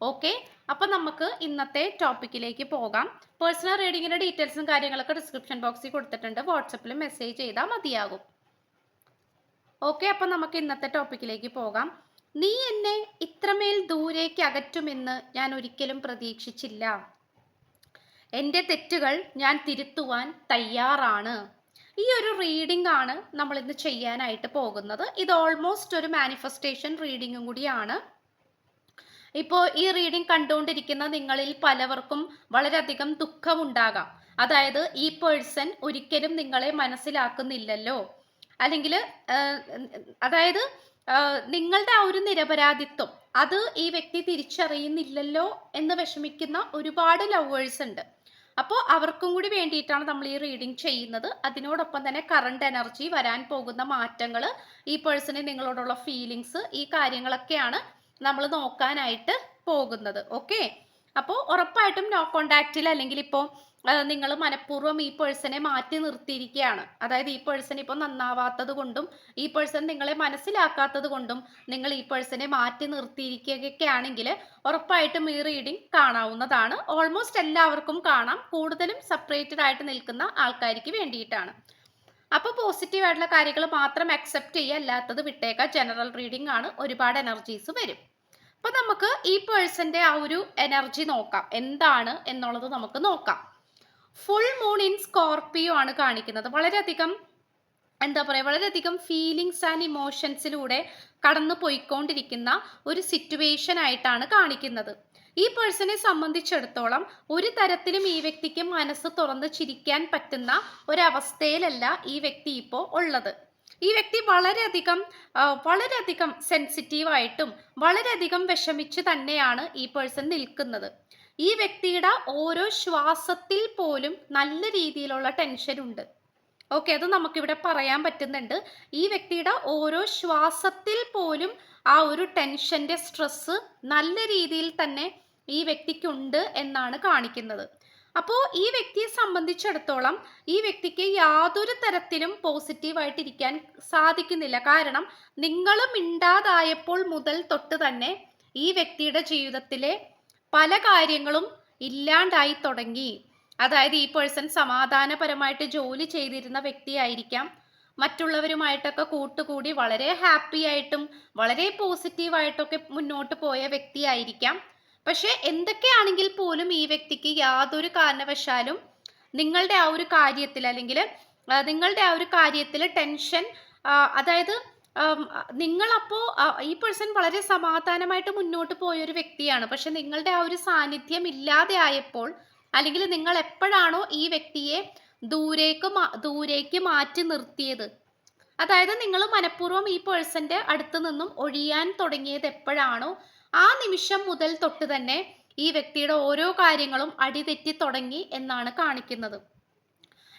Okay അപ്പം നമുക്ക് ഇന്നത്തെ ടോപ്പിക്കിലേക്ക് പോകാം. പേഴ്സണൽ റീഡിങ്ങിന്റെ ഡീറ്റെയിൽസും കാര്യങ്ങളൊക്കെ ഡിസ്ക്രിപ്ഷൻ ബോക്സിൽ കൊടുത്തിട്ടുണ്ട്. വാട്സപ്പിൽ മെസ്സേജ് ചെയ്താൽ മതിയാകും. ഓക്കെ അപ്പം നമുക്ക് ഇന്നത്തെ ടോപ്പിക്കിലേക്ക് പോകാം. നീ എന്നെ ഇത്രമേൽ ദൂരേക്ക് അകറ്റുമെന്ന് ഞാൻ ഒരിക്കലും പ്രതീക്ഷിച്ചില്ല. എന്റെ തെറ്റുകൾ ഞാൻ തിരുത്തുവാൻ തയ്യാറാണ്. ഈ ഒരു റീഡിംഗ് ആണ് നമ്മൾ ഇന്ന് ചെയ്യാനായിട്ട് പോകുന്നത്. ഇത് ഓൾമോസ്റ്റ് ഒരു മാനിഫെസ്റ്റേഷൻ റീഡിങ്ങും കൂടിയാണ്. ഇപ്പോൾ ഈ റീഡിംഗ് കണ്ടുകൊണ്ടിരിക്കുന്ന നിങ്ങളിൽ പലവർക്കും വളരെയധികം ദുഃഖമുണ്ടാകാം. അതായത് ഈ പേഴ്സൺ ഒരിക്കലും നിങ്ങളെ മനസ്സിലാക്കുന്നില്ലല്ലോ. അല്ലെങ്കിൽ അതായത് നിങ്ങളുടെ ആ ഒരു നിരപരാധിത്വം അത് ഈ വ്യക്തി തിരിച്ചറിയുന്നില്ലല്ലോ എന്ന് വിഷമിക്കുന്ന ഒരുപാട് ലവേഴ്സ് ഉണ്ട്. അപ്പോൾ അവർക്കും കൂടി വേണ്ടിയിട്ടാണ് നമ്മൾ ഈ റീഡിംഗ് ചെയ്യുന്നത്. അതിനോടൊപ്പം തന്നെ കറണ്ട് എനർജി വരാൻ പോകുന്ന മാറ്റങ്ങൾ ഈ പേഴ്സണെ നിങ്ങളോടുള്ള ഫീലിങ്സ് ഈ കാര്യങ്ങളൊക്കെയാണ് നമ്മൾ നോക്കാനായിട്ട് പോകുന്നത്. ഓക്കെ അപ്പോൾ ഉറപ്പായിട്ടും നോ കോണ്ടാക്റ്റിൽ അല്ലെങ്കിൽ ഇപ്പോൾ നിങ്ങൾ മനഃപൂർവം ഈ പേഴ്സണെ മാറ്റി നിർത്തിയിരിക്കുകയാണ്. അതായത് ഈ പേഴ്സൺ ഇപ്പോൾ നന്നാവാത്തത് കൊണ്ടും ഈ പേഴ്സൺ നിങ്ങളെ മനസ്സിലാക്കാത്തത് കൊണ്ടും നിങ്ങൾ ഈ പേഴ്സണെ മാറ്റി നിർത്തിയിരിക്കുകയൊക്കെ ആണെങ്കിൽ ഉറപ്പായിട്ടും ഈ റീഡിംഗ് കാണാവുന്നതാണ്. ഓൾമോസ്റ്റ് എല്ലാവർക്കും കാണാം. കൂടുതലും സെപ്പറേറ്റഡ് ആയിട്ട് നിൽക്കുന്ന ആൾക്കാർക്ക് വേണ്ടിയിട്ടാണ്. അപ്പോൾ പോസിറ്റീവ് ആയിട്ടുള്ള കാര്യങ്ങൾ മാത്രം അക്സെപ്റ്റ് ചെയ്യുക അല്ലാത്തത് വിട്ടേക്കുക ജനറൽ റീഡിംഗ് ആണ്. ഒരുപാട് എനർജീസ് വരും. അപ്പോൾ നമുക്ക് ഈ പേഴ്സന്റെ ആ ഒരു എനർജി നോക്കാം. എന്താണ് എന്നുള്ളത് നമുക്ക് നോക്കാം. ഫുൾ മൂൺ ഇൻ സ്കോർപിയോ ആണ് കാണിക്കുന്നത്. വളരെയധികം എന്താ പറയുക വളരെയധികം ഫീലിങ്സ് ആൻഡ് ഇമോഷൻസിലൂടെ കടന്നു പോയിക്കൊണ്ടിരിക്കുന്ന ഒരു സിറ്റുവേഷൻ ആയിട്ടാണ് കാണിക്കുന്നത്. ഈ പേഴ്സണെ സംബന്ധിച്ചിടത്തോളം ഒരു തരത്തിലും ഈ വ്യക്തിക്ക് മനസ്സ് തുറന്ന് ചിരിക്കാൻ പറ്റുന്ന ഒരവസ്ഥയിലല്ല ഈ വ്യക്തി ഇപ്പോൾ ഉള്ളത്. ഈ വ്യക്തി വളരെയധികം വളരെയധികം സെൻസിറ്റീവായിട്ടും വളരെയധികം വിഷമിച്ച് തന്നെയാണ് ഈ പേഴ്സൺ നിൽക്കുന്നത്. ഈ വ്യക്തിയുടെ ഓരോ ശ്വാസത്തിൽ പോലും നല്ല രീതിയിലുള്ള ടെൻഷൻ ഉണ്ട്. ഓക്കെ അത് നമുക്കിവിടെ പറയാൻ പറ്റുന്നുണ്ട്. ഈ വ്യക്തിയുടെ ഓരോ ശ്വാസത്തിൽ പോലും ആ ഒരു ടെൻഷന്റെ സ്ട്രെസ്സ് നല്ല രീതിയിൽ തന്നെ ഈ വ്യക്തിക്കുണ്ട് എന്നാണ് കാണിക്കുന്നത്. അപ്പോൾ ഈ വ്യക്തിയെ സംബന്ധിച്ചിടത്തോളം ഈ വ്യക്തിക്ക് യാതൊരു തരത്തിലും പോസിറ്റീവായിട്ടിരിക്കാൻ സാധിക്കുന്നില്ല. കാരണം നിങ്ങൾ മിണ്ടാതായപ്പോൾ മുതൽ തൊട്ട് തന്നെ ഈ വ്യക്തിയുടെ ജീവിതത്തിലെ പല കാര്യങ്ങളും ഇല്ലാണ്ടായി തുടങ്ങി. അതായത് ഈ പേഴ്സൺ സമാധാനപരമായിട്ട് ജോലി ചെയ്തിരുന്ന വ്യക്തിയായിരിക്കാം. മറ്റുള്ളവരുമായിട്ടൊക്കെ കൂട്ടുകൂടി വളരെ ഹാപ്പി ആയിട്ടും വളരെ പോസിറ്റീവായിട്ടൊക്കെ മുന്നോട്ട് പോയ വ്യക്തിയായിരിക്കാം. പക്ഷെ എന്തൊക്കെയാണെങ്കിൽ പോലും ഈ വ്യക്തിക്ക് യാതൊരു കാരണവശാലും നിങ്ങളുടെ ആ ഒരു കാര്യത്തിൽ അല്ലെങ്കിൽ നിങ്ങളുടെ ആ ഒരു കാര്യത്തിൽ ടെൻഷൻ അതായത് നിങ്ങളപ്പോൾ ഈ പേഴ്സൺ വളരെ സമാധാനമായിട്ട് മുന്നോട്ട് പോയ ഒരു വ്യക്തിയാണ്. പക്ഷെ നിങ്ങളുടെ ആ ഒരു സാന്നിധ്യം ഇല്ലാതെ ആയപ്പോൾ അല്ലെങ്കിൽ നിങ്ങൾ എപ്പോഴാണോ ഈ വ്യക്തിയെ ദൂരേക്ക് ദൂരേക്ക് മാറ്റി നിർത്തിയത്? അതായത് നിങ്ങൾ മനഃപൂർവം ഈ പേഴ്സന്റെ അടുത്ത് നിന്നും ഒഴിയാൻ തുടങ്ങിയത് എപ്പോഴാണോ? ആ നിമിഷം മുതൽ തൊട്ട് തന്നെ ഈ വ്യക്തിയുടെ ഓരോ കാര്യങ്ങളും അടിതെറ്റി തുടങ്ങി എന്നാണ് കാണിക്കുന്നത്.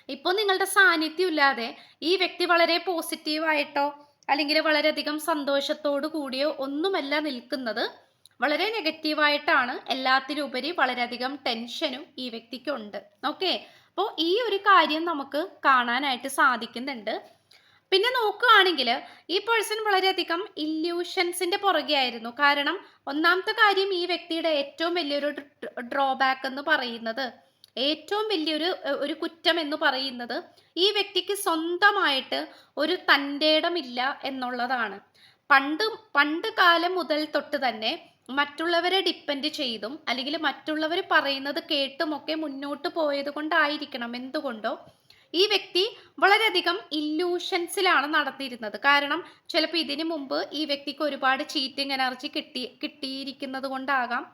ഇപ്പോൾ നിങ്ങളുടെ സാന്നിധ്യം ഇല്ലാതെ ഈ വ്യക്തി വളരെ പോസിറ്റീവായിട്ടോ അല്ലെങ്കിൽ വളരെയധികം സന്തോഷത്തോടു കൂടിയോ ഒന്നുമല്ല നിൽക്കുന്നത്. വളരെ നെഗറ്റീവായിട്ടാണ് എല്ലാത്തിലുപരി വളരെയധികം ടെൻഷനും ഈ വ്യക്തിക്കുണ്ട്. ഓക്കെ അപ്പോൾ ഈ ഒരു കാര്യം നമുക്ക് കാണാനായിട്ട് സാധിക്കുന്നുണ്ട്. പിന്നെ നോക്കുകയാണെങ്കിൽ ഈ പേഴ്സൺ വളരെയധികം ഇല്യൂഷൻസിന്റെ പുറകെയായിരുന്നു. കാരണം ഒന്നാമത്തെ കാര്യം ഈ വ്യക്തിയുടെ ഏറ്റവും വലിയൊരു ഡ്രോബാക്ക് എന്ന് പറയുന്നത് ഏറ്റവും വലിയൊരു ഒരു കുറ്റം എന്ന് പറയുന്നത് ഈ വ്യക്തിക്ക് സ്വന്തമായിട്ട് ഒരു തന്റെടമില്ല എന്നുള്ളതാണ്. പണ്ട് പണ്ട് കാലം മുതൽ തൊട്ട് തന്നെ മറ്റുള്ളവരെ ഡിപ്പെൻഡ് ചെയ്തും അല്ലെങ്കിൽ മറ്റുള്ളവർ പറയുന്നത് കേട്ടുമൊക്കെ മുന്നോട്ട് പോയത് കൊണ്ടായിരിക്കണം എന്തുകൊണ്ടോ ഈ വ്യക്തി വളരെയധികം ഇല്യൂഷൻസിലാണ് നടത്തിയിരുന്നത്. കാരണം ചിലപ്പോൾ ഇതിനു മുമ്പ് ഈ വ്യക്തിക്ക് ഒരുപാട് ചീറ്റിംഗ് എനർജി കിട്ടി കിട്ടിയിരിക്കുന്നത് കൊണ്ടാകാം.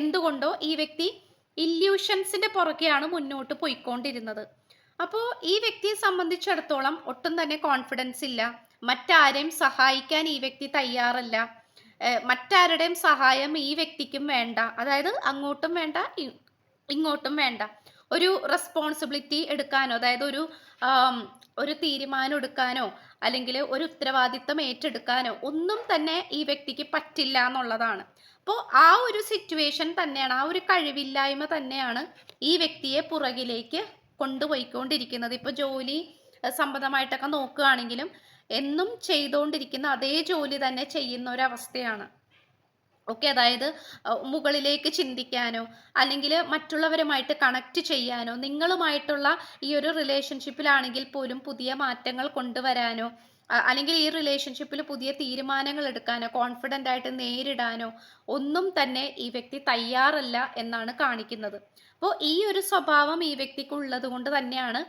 എന്തുകൊണ്ടോ ഈ വ്യക്തി ഇല്യൂഷൻസിന്റെ പുറകെയാണ് മുന്നോട്ട് പോയിക്കൊണ്ടിരുന്നത്. അപ്പോൾ ഈ വ്യക്തിയെ സംബന്ധിച്ചിടത്തോളം ഒട്ടും തന്നെ കോൺഫിഡൻസ് ഇല്ല. മറ്റാരെയും സഹായിക്കാൻ ഈ വ്യക്തി തയ്യാറല്ല. മറ്റാരുടെയും സഹായം ഈ വ്യക്തിക്കും വേണ്ട. അതായത് അങ്ങോട്ടും വേണ്ട ഇങ്ങോട്ടും വേണ്ട. ഒരു റെസ്പോൺസിബിലിറ്റി എടുക്കാനോ അതായത് ഒരു ഒരു തീരുമാനം എടുക്കാനോ അല്ലെങ്കിൽ ഒരു ഉത്തരവാദിത്തം ഏറ്റെടുക്കാനോ ഒന്നും തന്നെ ഈ വ്യക്തിക്ക് പറ്റില്ല എന്നുള്ളതാണ്. അപ്പോൾ ആ ഒരു സിറ്റുവേഷൻ തന്നെയാണ് ആ ഒരു കഴിവില്ലായ്മ തന്നെയാണ് ഈ വ്യക്തിയെ പുറകിലേക്ക് കൊണ്ടുപോയിക്കൊണ്ടിരിക്കുന്നത്. ഇപ്പോൾ ജോലി സംബന്ധമായിട്ടൊക്കെ നോക്കുകയാണെങ്കിലും എന്നും ചെയ്തുകൊണ്ടിരിക്കുന്ന അതേ ജോലി തന്നെ ചെയ്യുന്ന ഒരവസ്ഥയാണ്. ഓക്കെ അതായത് മുകളിലേക്ക് ചിന്തിക്കാനോ അല്ലെങ്കിൽ മറ്റുള്ളവരുമായിട്ട് കണക്ട് ചെയ്യാനോ നിങ്ങളുമായിട്ടുള്ള ഈ ഒരു റിലേഷൻഷിപ്പിലാണെങ്കിൽ പോലും പുതിയ മാറ്റങ്ങൾ കൊണ്ടുവരാനോ അല്ലെങ്കിൽ ഈ റിലേഷൻഷിപ്പിൽ പുതിയ തീരുമാനങ്ങൾ എടുക്കാനോ കോൺഫിഡന്റ് ആയിട്ട് നേരിടാനോ ഒന്നും തന്നെ ഈ വ്യക്തി തയ്യാറല്ല എന്നാണ് കാണിക്കുന്നത്. അപ്പോൾ ഈ ഒരു സ്വഭാവം ഈ വ്യക്തിക്ക് ഉള്ളത് കൊണ്ട് തന്നെയാണ്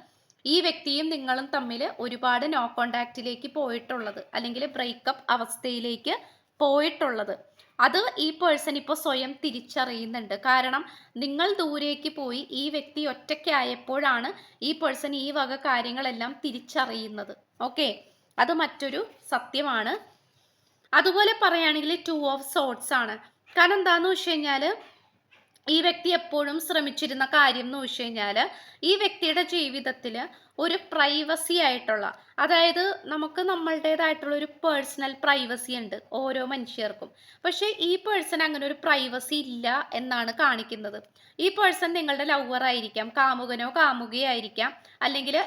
ഈ വ്യക്തിയും നിങ്ങളും തമ്മിൽ ഒരുപാട് നോ കോണ്ടാക്റ്റിലേക്ക് പോയിട്ടുള്ളത് അല്ലെങ്കിൽ ബ്രേക്കപ്പ് അവസ്ഥയിലേക്ക് പോയിട്ടുള്ളത്. അത് ഈ പേഴ്സൺ ഇപ്പോൾ സ്വയം തിരിച്ചറിയുന്നുണ്ട്. കാരണം നിങ്ങൾ ദൂരേക്ക് പോയി ഈ വ്യക്തി ഒറ്റയ്ക്കായപ്പോഴാണ് ഈ പേഴ്സൺ ഈ വക കാര്യങ്ങളെല്ലാം തിരിച്ചറിയുന്നത്. ഓക്കെ അത് മറ്റൊരു സത്യമാണ്. അതുപോലെ പറയുകയാണെങ്കിൽ ടു ഓഫ് സോട്ട്സ് ആണ്. കാരണം എന്താണെന്ന് വെച്ച് കഴിഞ്ഞാൽ ഈ വ്യക്തി എപ്പോഴും ശ്രമിച്ചിരുന്ന കാര്യം എന്ന് വെച്ച് കഴിഞ്ഞാൽ ഈ വ്യക്തിയുടെ ജീവിതത്തിൽ ഒരു പ്രൈവസി ആയിട്ടുള്ള അതായത് നമുക്ക് നമ്മളുടേതായിട്ടുള്ള ഒരു പേഴ്സണൽ പ്രൈവസി ഉണ്ട് ഓരോ മനുഷ്യർക്കും. പക്ഷേ ഈ പേഴ്സൺ അങ്ങനെ ഒരു പ്രൈവസി ഇല്ല എന്നാണ് കാണിക്കുന്നത്. ഈ പേഴ്സൺ നിങ്ങളുടെ ലവർ ആയിരിക്കാം കാമുകനോ കാമുകയായിരിക്കാം അല്ലെങ്കിൽ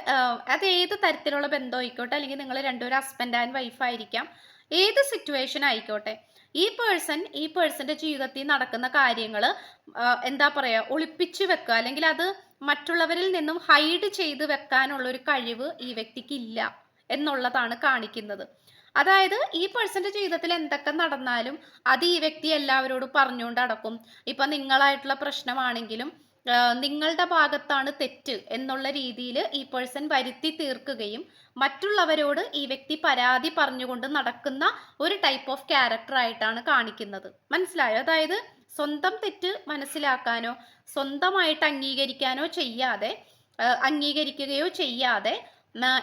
അത് ഏത് തരത്തിലുള്ള ബന്ധമായിക്കോട്ടെ അല്ലെങ്കിൽ നിങ്ങൾ രണ്ടുപേരും ഹസ്ബൻഡ് ആൻഡ് വൈഫ് ആയിരിക്കാം ഏത് സിറ്റുവേഷൻ ആയിക്കോട്ടെ ഈ പേഴ്സൺ ഈ പേഴ്സന്റെ ജീവിതത്തിൽ നടക്കുന്ന കാര്യങ്ങൾ എന്താ പറയുക ഒളിപ്പിച്ചു വെക്കുക. അല്ലെങ്കിൽ അത് മറ്റുള്ളവരിൽ നിന്നും ഹൈഡ് ചെയ്ത് വെക്കാനുള്ള ഒരു കഴിവ് ഈ വ്യക്തിക്ക് ഇല്ല എന്നുള്ളതാണ് കാണിക്കുന്നത്. അതായത് ഈ പേഴ്സന്റെ ജീവിതത്തിൽ എന്തൊക്കെ നടന്നാലും അത് ഈ വ്യക്തി എല്ലാവരോടും പറഞ്ഞുകൊണ്ട് അടക്കും ഇപ്പൊ നിങ്ങളായിട്ടുള്ള പ്രശ്നമാണെങ്കിലും നിങ്ങളുടെ ഭാഗത്താണ് തെറ്റ് എന്നുള്ള രീതിയിൽ ഈ പേഴ്സൺ വരുത്തി തീർക്കുകയും മറ്റുള്ളവരോട് ഈ വ്യക്തി പരാതി പറഞ്ഞുകൊണ്ട് നടക്കുന്ന ഒരു ടൈപ്പ് ഓഫ് ക്യാരക്ടർ ആയിട്ടാണ് കാണിക്കുന്നത്. മനസ്സിലായോ? അതായത് സ്വന്തം തെറ്റ് മനസ്സിലാക്കാനോ സ്വന്തമായിട്ട് അംഗീകരിക്കാനോ ചെയ്യാതെ അംഗീകരിക്കുകയോ ചെയ്യാതെ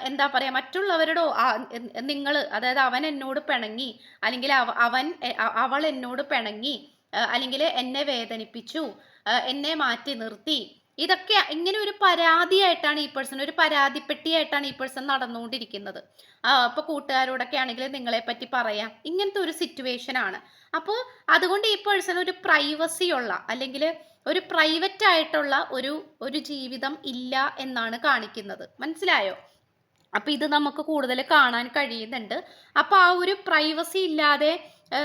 എന്താ പറയാ മറ്റുള്ളവരോടോ നിങ്ങൾ അതായത് അവൻ എന്നോട് പിണങ്ങി അല്ലെങ്കിൽ അവൻ അവൾ എന്നോട് പിണങ്ങി അല്ലെങ്കിൽ എന്നെ വേദനിപ്പിച്ചു എന്നെ മാറ്റി നിർത്തി. ഇതൊക്കെ ഇങ്ങനെ ഒരു പരാതിയായിട്ടാണ് ഈ പേഴ്സൺ ഒരു പരാതിപ്പെട്ടിയായിട്ടാണ് ഈ പേഴ്സൺ നടന്നുകൊണ്ടിരിക്കുന്നത്. അപ്പോൾ കൂട്ടുകാരോടൊക്കെ ആണെങ്കിൽ നിങ്ങളെ പറ്റി പറയാം. ഇങ്ങനത്തെ ഒരു സിറ്റുവേഷൻ ആണ്. അപ്പോൾ അതുകൊണ്ട് ഈ പേഴ്സൺ ഒരു പ്രൈവസി ഉള്ള അല്ലെങ്കിൽ ഒരു പ്രൈവറ്റ് ആയിട്ടുള്ള ഒരു ഒരു ജീവിതം ഇല്ല എന്നാണ് കാണിക്കുന്നത്. മനസ്സിലായോ? അപ്പൊ ഇത് നമുക്ക് കൂടുതൽ കാണാൻ കഴിയുന്നുണ്ട്. അപ്പൊ ആ ഒരു പ്രൈവസി ഇല്ലാതെ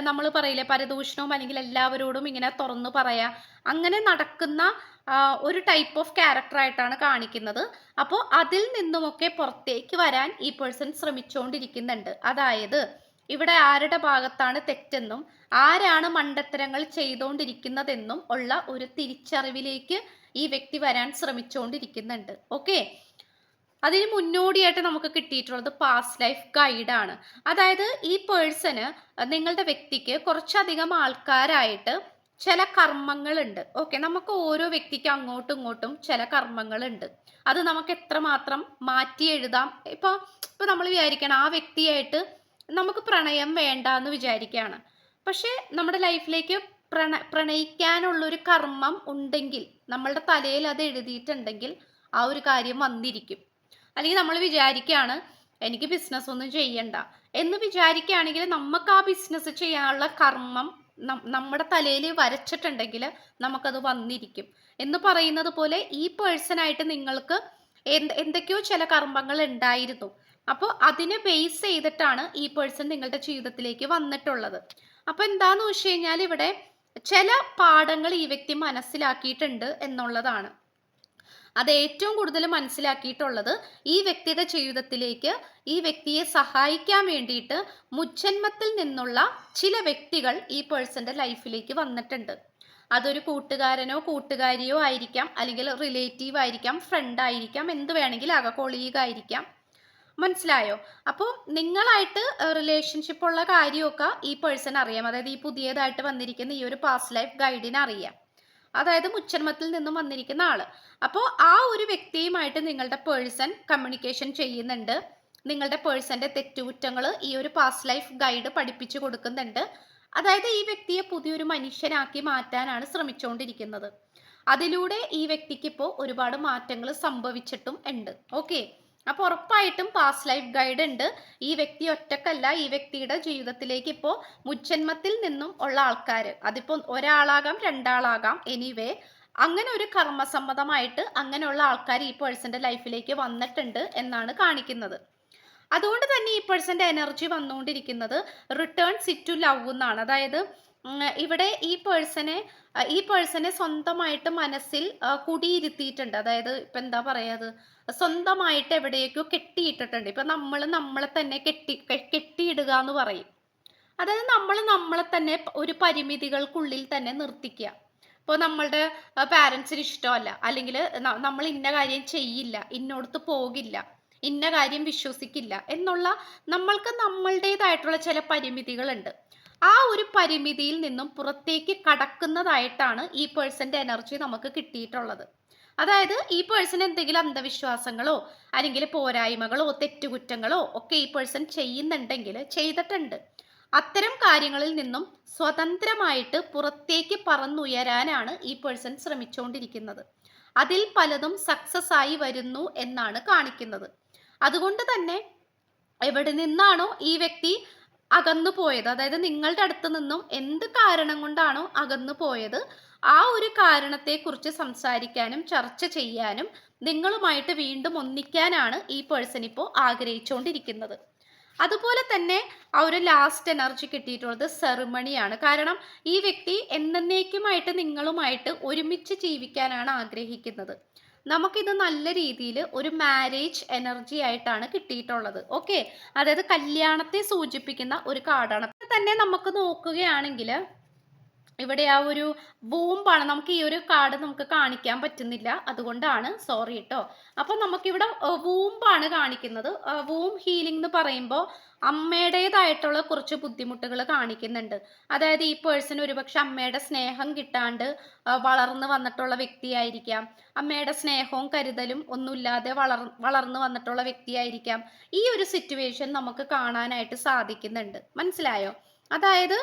നമ്മൾ പറയില്ലേ പരദൂഷണവും അല്ലെങ്കിൽ എല്ലാവരോടും ഇങ്ങനെ തുറന്നു പറയാ. അങ്ങനെ നടക്കുന്ന ഒരു ടൈപ്പ് ഓഫ് ക്യാരക്ടറായിട്ടാണ് കാണിക്കുന്നത്. അപ്പോൾ അതിൽ നിന്നുമൊക്കെ പുറത്തേക്ക് വരാൻ ഈ പേഴ്സൺ ശ്രമിച്ചുകൊണ്ടിരിക്കുന്നുണ്ട് അതായത് ഇവിടെ ആരുടെ ഭാഗത്താണ് തെറ്റെന്നും ആരാണ് മണ്ടത്തരങ്ങൾ ചെയ്തുകൊണ്ടിരിക്കുന്നതെന്നും ഉള്ള ഒരു തിരിച്ചറിവിലേക്ക് ഈ വ്യക്തി വരാൻ ശ്രമിച്ചുകൊണ്ടിരിക്കുന്നുണ്ട് ഓക്കെ? അതിന് മുന്നോടിയായിട്ട് നമുക്ക് കിട്ടിയിട്ടുള്ളത് പാസ്റ്റ് ലൈഫ് ഗൈഡാണ് അതായത് ഈ പേഴ്സണ് നിങ്ങളുടെ വ്യക്തിക്ക് കുറച്ചധികം ആൾക്കാരായിട്ട് ചില കർമ്മങ്ങളുണ്ട്. ഓക്കെ നമുക്ക് ഓരോ വ്യക്തിക്കും അങ്ങോട്ടും ഇങ്ങോട്ടും ചില കർമ്മങ്ങളുണ്ട്. അത് നമുക്ക് എത്രമാത്രം മാറ്റി എഴുതാം? ഇപ്പോൾ ഇപ്പോൾ നമ്മൾ വിചാരിക്കണം ആ വ്യക്തിയായിട്ട് നമുക്ക് പ്രണയം വേണ്ട എന്ന് വിചാരിക്കുകയാണ്. പക്ഷേ നമ്മുടെ ലൈഫിലേക്ക് പ്രണ പ്രണയിക്കാനുള്ളൊരു കർമ്മം ഉണ്ടെങ്കിൽ നമ്മളുടെ തലയിൽ അത് എഴുതിയിട്ടുണ്ടെങ്കിൽ ആ ഒരു കാര്യം വന്നിരിക്കും. അല്ലെങ്കിൽ നമ്മൾ വിചാരിക്കുകയാണ് എനിക്ക് ബിസിനസ് ഒന്നും ചെയ്യണ്ട എന്ന് വിചാരിക്കുകയാണെങ്കിൽ നമുക്ക് ആ ബിസിനസ് ചെയ്യാനുള്ള കർമ്മം നമ്മുടെ തലയിൽ വരച്ചിട്ടുണ്ടെങ്കിൽ നമുക്കത് വന്നിരിക്കും. എന്ന് പറയുന്നത് പോലെ ഈ പേഴ്സണായിട്ട് നിങ്ങൾക്ക് എന്ത് എന്തൊക്കെയോ ചില കർമ്മങ്ങൾ ഉണ്ടായിരുന്നു. അപ്പോൾ അതിനെ ബേസ് ചെയ്തിട്ടാണ് ഈ പേഴ്സൺ നിങ്ങളുടെ ജീവിതത്തിലേക്ക് വന്നിട്ടുള്ളത്. അപ്പോൾ എന്താന്ന് വെച്ച് കഴിഞ്ഞാൽ ഇവിടെ ചില പാഠങ്ങൾ ഈ വ്യക്തി മനസ്സിലാക്കിയിട്ടുണ്ട് എന്നുള്ളതാണ്. അത് ഏറ്റവും കൂടുതൽ മനസ്സിലാക്കിയിട്ടുള്ളത് ഈ വ്യക്തിയുടെ ജീവിതത്തിലേക്ക് ഈ വ്യക്തിയെ സഹായിക്കാൻ വേണ്ടിയിട്ട് മുജ്ജന്മത്തിൽ നിന്നുള്ള ചില വ്യക്തികൾ ഈ പേഴ്സന്റെ ലൈഫിലേക്ക് വന്നിട്ടുണ്ട്. അതൊരു കൂട്ടുകാരനോ കൂട്ടുകാരിയോ ആയിരിക്കാം അല്ലെങ്കിൽ റിലേറ്റീവ് ആയിരിക്കാം ഫ്രണ്ട് ആയിരിക്കാം എന്ത് വേണമെങ്കിലും ആകാം കൊളീഗ് ആയിരിക്കാം. മനസ്സിലായോ? അപ്പോൾ നിങ്ങളായിട്ട് റിലേഷൻഷിപ്പ് ഉള്ള കാര്യമൊക്കെ ഈ പേഴ്സൺ അറിയാം. അതായത് ഈ പുതിയതായിട്ട് വന്നിരിക്കുന്ന ഈ ഒരു പാസ്റ്റ് ലൈഫ് ഗൈഡിനെ അറിയാം. അതായത് മുച്ചർമ്മത്തിൽ നിന്നും വന്നിരിക്കുന്ന ആൾ. അപ്പോൾ ആ ഒരു വ്യക്തിയുമായിട്ട് നിങ്ങളുടെ പേഴ്സൺ കമ്മ്യൂണിക്കേഷൻ ചെയ്യുന്നുണ്ട്. നിങ്ങളുടെ പേഴ്സന്റെ തെറ്റുകുറ്റങ്ങൾ ഈ ഒരു പാസ്റ്റ് ലൈഫ് ഗൈഡ് പഠിപ്പിച്ചു കൊടുക്കുന്നുണ്ട്. അതായത് ഈ വ്യക്തിയെ പുതിയൊരു മനുഷ്യനാക്കി മാറ്റാനാണ് ശ്രമിച്ചുകൊണ്ടിരിക്കുന്നത്. അതിലൂടെ ഈ വ്യക്തിക്ക് ഇപ്പോൾ ഒരുപാട് മാറ്റങ്ങൾ സംഭവിച്ചിട്ടും ഉണ്ട്. ഓക്കെ അപ്പോൾ ഉറപ്പായിട്ടും പാസ്റ്റ് ലൈഫ് ഗൈഡ് ഉണ്ട്. ഈ വ്യക്തി ഒറ്റക്കല്ല. ഈ വ്യക്തിയുടെ ജീവിതത്തിലേക്ക് ഇപ്പോ മുജ്ജന്മത്തിൽ നിന്നും ഉള്ള ആൾക്കാർ അതിപ്പോ ഒരാളാകാം രണ്ടാളാകാം. എനിവേ അങ്ങനെ ഒരു കർമ്മസമ്മതമായിട്ട് അങ്ങനെയുള്ള ആൾക്കാർ ഈ പേഴ്സന്റെ ലൈഫിലേക്ക് വന്നിട്ടുണ്ട് എന്നാണ് കാണിക്കുന്നത്. അതുകൊണ്ട് തന്നെ ഈ പേഴ്സന്റെ എനർജി വന്നുകൊണ്ടിരിക്കുന്നത് റിട്ടേൺ സിറ്റ് ടു ലവ് എന്നാണ്. അതായത് ഇവിടെ ഈ പേഴ്സനെ ഈ പേഴ്സനെ സ്വന്തമായിട്ട് മനസ്സിൽ കുടിയിരുത്തിയിട്ടുണ്ട്. അതായത് ഇപ്പൊ എന്താ പറയാത് സ്വന്തമായിട്ട് എവിടെയൊക്കെയോ കെട്ടിയിട്ടിട്ടുണ്ട്. ഇപ്പൊ നമ്മൾ നമ്മളെ തന്നെ കെട്ടി കെട്ടിയിടുക എന്ന് പറയും. അതായത് നമ്മൾ നമ്മളെ തന്നെ ഒരു പരിമിതികൾക്കുള്ളിൽ തന്നെ നിർത്തിക്കുക. ഇപ്പോൾ നമ്മളുടെ പാരൻസിന് ഇഷ്ടമല്ല. അല്ലെങ്കിൽ നമ്മൾ ഇന്ന കാര്യം ചെയ്യില്ല. ഇന്നോടത്ത് പോകില്ല. ഇന്ന കാര്യം വിശ്വസിക്കില്ല. എന്നുള്ള നമ്മൾക്ക് നമ്മളുടേതായിട്ടുള്ള ചില പരിമിതികളുണ്ട്. ആ ഒരു പരിമിതിയിൽ നിന്നും പുറത്തേക്ക് കടക്കുന്നതായിട്ടാണ് ഈ പേഴ്സന്റെ എനർജി നമുക്ക് കിട്ടിയിട്ടുള്ളത്. അതായത് ഈ പേഴ്സൺ എന്തെങ്കിലും അന്ധവിശ്വാസങ്ങളോ അല്ലെങ്കിൽ പോരായ്മകളോ തെറ്റുകുറ്റങ്ങളോ ഒക്കെ ഈ പേഴ്സൺ ചെയ്യുന്നുണ്ടെങ്കിൽ ചെയ്തിട്ടുണ്ട്. അത്തരം കാര്യങ്ങളിൽ നിന്നും സ്വതന്ത്രമായിട്ട് പുറത്തേക്ക് പറന്നുയരാനാണ് ഈ പേഴ്സൺ ശ്രമിച്ചുകൊണ്ടിരിക്കുന്നത്. അതിൽ പലതും സക്സസ് ആയി വരുന്നു എന്നാണ് കാണിക്കുന്നത്. അതുകൊണ്ട് തന്നെ എവിടെ നിന്നാണോ ഈ വ്യക്തി അകന്നു പോയത്. അതായത് നിങ്ങളുടെ അടുത്ത് നിന്നും എന്ത് കാരണം കൊണ്ടാണോ അകന്നു പോയത് ആ ഒരു കാരണത്തെക്കുറിച്ച് സംസാരിക്കാനും ചർച്ച ചെയ്യാനും നിങ്ങളുമായിട്ട് വീണ്ടും ഒന്നിക്കാനാണ് ഈ പേഴ്സൺ ഇപ്പോൾ ആഗ്രഹിച്ചുകൊണ്ടിരിക്കുന്നത്. അതുപോലെ തന്നെ ആ ഒരു ലാസ്റ്റ് എനർജി കിട്ടിയിട്ടുള്ളത് സെറിമണിയാണ് കാരണം ഈ വ്യക്തി എന്നേക്കുമായിട്ട് നിങ്ങളുമായിട്ട് ഒരുമിച്ച് ജീവിക്കാനാണ് ആഗ്രഹിക്കുന്നത്. നമുക്കിത് നല്ല രീതിയിൽ ഒരു മാരേജ് എനർജി ആയിട്ടാണ് കിട്ടിയിട്ടുള്ളത്. ഓക്കെ അതായത് കല്യാണത്തെ സൂചിപ്പിക്കുന്ന ഒരു കാർഡാണ് തന്നെ നമുക്ക് നോക്കുകയാണെങ്കിൽ ഇവിടെ ആ ഒരു വൂമ്പാണ് നമുക്ക് ഈ ഒരു കാർഡ് നമുക്ക് കാണിക്കാൻ പറ്റുന്നില്ല. അതുകൊണ്ടാണ് സോറി കേട്ടോ അപ്പൊ നമുക്കിവിടെ വൂമ്പാണ് കാണിക്കുന്നത്. വൂം ഹീലിംഗ് എന്ന് പറയുമ്പോൾ അമ്മയുടേതായിട്ടുള്ള കുറച്ച് ബുദ്ധിമുട്ടുകൾ കാണിക്കുന്നുണ്ട്. അതായത് ഈ പേഴ്സൺ ഒരുപക്ഷെ അമ്മയുടെ സ്നേഹം കിട്ടാണ്ട് വളർന്നു വന്നിട്ടുള്ള വ്യക്തിയായിരിക്കാം. അമ്മയുടെ സ്നേഹവും കരുതലും ഒന്നുമില്ലാതെ വളർ വളർന്നു വന്നിട്ടുള്ള വ്യക്തിയായിരിക്കാം. ഈ ഒരു സിറ്റുവേഷൻ നമുക്ക് കാണാനായിട്ട് സാധിക്കുന്നുണ്ട്. മനസ്സിലായോ? അതായത്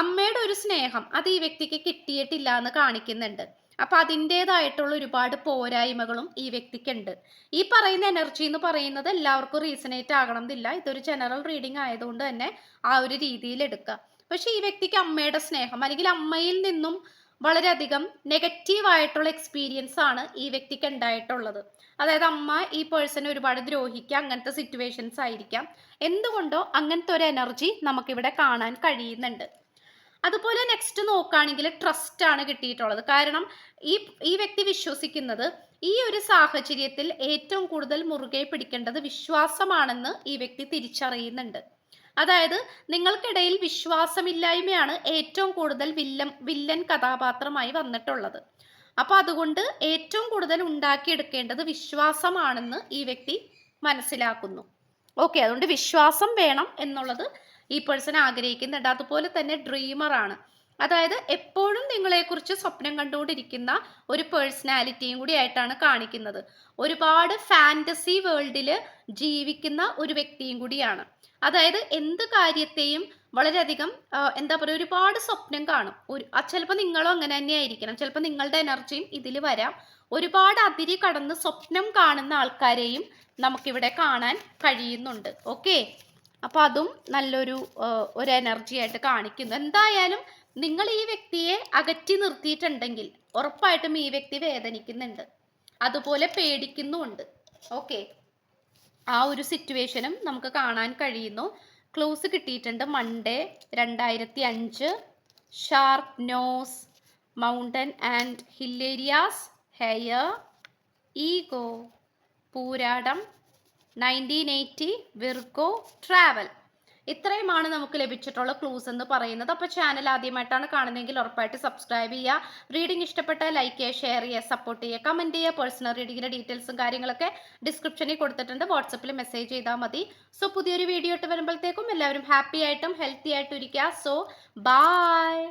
അമ്മയുടെ ഒരു സ്നേഹം അത് ഈ വ്യക്തിക്ക് കിട്ടിയിട്ടില്ല എന്ന് കാണിക്കുന്നുണ്ട്. അപ്പൊ അതിന്റെതായിട്ടുള്ള ഒരുപാട് പോരായ്മകളും ഈ വ്യക്തിക്കുണ്ട്. ഈ പറയുന്ന എനർജി എന്ന് പറയുന്നത് എല്ലാവർക്കും റീസണേറ്റ് ആകണം എന്നില്ല ഇതൊരു ജനറൽ റീഡിംഗ് ആയതുകൊണ്ട് തന്നെ ആ ഒരു രീതിയിൽ എടുക്കുക. പക്ഷെ ഈ വ്യക്തിക്ക് അമ്മയുടെ സ്നേഹം അല്ലെങ്കിൽ അമ്മയിൽ നിന്നും വളരെയധികം നെഗറ്റീവ് ആയിട്ടുള്ള എക്സ്പീരിയൻസ് ആണ് ഈ വ്യക്തിക്ക് ഉണ്ടായിട്ടുള്ളത്. അതായത് അമ്മ ഈ പേഴ്സണെ ഒരുപാട് ദ്രോഹിക്കുക അങ്ങനത്തെ സിറ്റുവേഷൻസ് ആയിരിക്കാം. എന്തുകൊണ്ടോ അങ്ങനത്തെ ഒരു എനർജി നമുക്കിവിടെ കാണാൻ കഴിയുന്നുണ്ട്. അതുപോലെ നെക്സ്റ്റ് നോക്കുകയാണെങ്കിൽ ട്രസ്റ്റ് ആണ് കിട്ടിയിട്ടുള്ളത്. കാരണം ഈ ഈ വ്യക്തി വിശ്വസിക്കുന്നത് ഈ ഒരു സാഹചര്യത്തിൽ ഏറ്റവും കൂടുതൽ മുറുകെ പിടിക്കേണ്ടത് വിശ്വാസമാണെന്ന് ഈ വ്യക്തി തിരിച്ചറിയുന്നുണ്ട്. അതായത് നിങ്ങൾക്കിടയിൽ വിശ്വാസമില്ലായ്മയാണ് ഏറ്റവും കൂടുതൽ വില്ലൻ വില്ലൻ കഥാപാത്രമായി വന്നിട്ടുള്ളത്. അപ്പൊ അതുകൊണ്ട് ഏറ്റവും കൂടുതൽ ഉണ്ടാക്കിയെടുക്കേണ്ടത് വിശ്വാസമാണെന്ന് ഈ വ്യക്തി മനസ്സിലാക്കുന്നു. ഓക്കെ അതുകൊണ്ട് വിശ്വാസം വേണം എന്നുള്ളത് ഈ പേഴ്സൺ ആഗ്രഹിക്കുന്നുണ്ട്. അതുപോലെ തന്നെ ഡ്രീമറാണ് അതായത് എപ്പോഴും നിങ്ങളെക്കുറിച്ച് സ്വപ്നം കണ്ടുകൊണ്ടിരിക്കുന്ന ഒരു പേഴ്സണാലിറ്റിയും കൂടി ആയിട്ടാണ് കാണിക്കുന്നത്. ഒരുപാട് ഫാന്റസി വേൾഡിൽ ജീവിക്കുന്ന ഒരു വ്യക്തിയും കൂടിയാണ്. അതായത് എന്ത് കാര്യത്തെയും വളരെയധികം എന്താ പറയുക ഒരുപാട് സ്വപ്നം കാണും. ഒരു ചിലപ്പോൾ നിങ്ങളും അങ്ങനെ തന്നെ ആയിരിക്കണം. ചിലപ്പോൾ നിങ്ങളുടെ എനർജിയും ഇതിൽ വരാം. ഒരുപാട് അതിരി കടന്ന് സ്വപ്നം കാണുന്ന ആൾക്കാരെയും നമുക്കിവിടെ കാണാൻ കഴിയുന്നുണ്ട്. ഓക്കെ? അപ്പോൾ അതും നല്ലൊരു ഒരു എനർജി ആയിട്ട് കാണിക്കുന്നു. എന്തായാലും നിങ്ങൾ ഈ വ്യക്തിയെ അകറ്റി നിർത്തിയിട്ടുണ്ടെങ്കിൽ ഉറപ്പായിട്ടും ഈ വ്യക്തി വേദനിക്കുന്നുണ്ട്. അതുപോലെ പേടിക്കുന്നുമുണ്ട്. ഓക്കെ? ആ ഒരു സിറ്റുവേഷനും നമുക്ക് കാണാൻ കഴിയുന്നു. ക്ലോസ് കിട്ടിയിട്ടുണ്ട് മൺഡേ രണ്ടായിരത്തി അഞ്ച് sharp nose mountain and hilarious hair ego Pooradam nineteen eighty Virgo travel. ഇത്രയുമാണ് നമുക്ക് ലഭിച്ചിട്ടുള്ള ക്ലൂസ് എന്ന് പറയുന്നത്. അപ്പോൾ ചാനൽ ആദ്യമായിട്ടാണ് കാണുന്നതെങ്കിൽ ഉറപ്പായിട്ട് സബ്സ്ക്രൈബ് ചെയ്യുക. റീഡിംഗ് ഇഷ്ടപ്പെട്ട ലൈക്ക് ചെയ്യുക ഷെയർ ചെയ്യുക സപ്പോർട്ട് ചെയ്യുക കമന്റ് ചെയ്യുക. പേഴ്സണൽ റീഡിങ്ങിന്റെ ഡീറ്റെയിൽസും കാര്യങ്ങളൊക്കെ ഡിസ്ക്രിപ്ഷനിൽ കൊടുത്തിട്ടുണ്ട്. വാട്സപ്പിൽ മെസ്സേജ് ചെയ്താൽ മതി. സോ പുതിയൊരു വീഡിയോ ഇട്ട് വരുമ്പോഴത്തേക്കും എല്ലാവരും ഹാപ്പി ആയിട്ടും ഹെൽത്തി ആയിട്ടും ഇരിക്കുക. So bye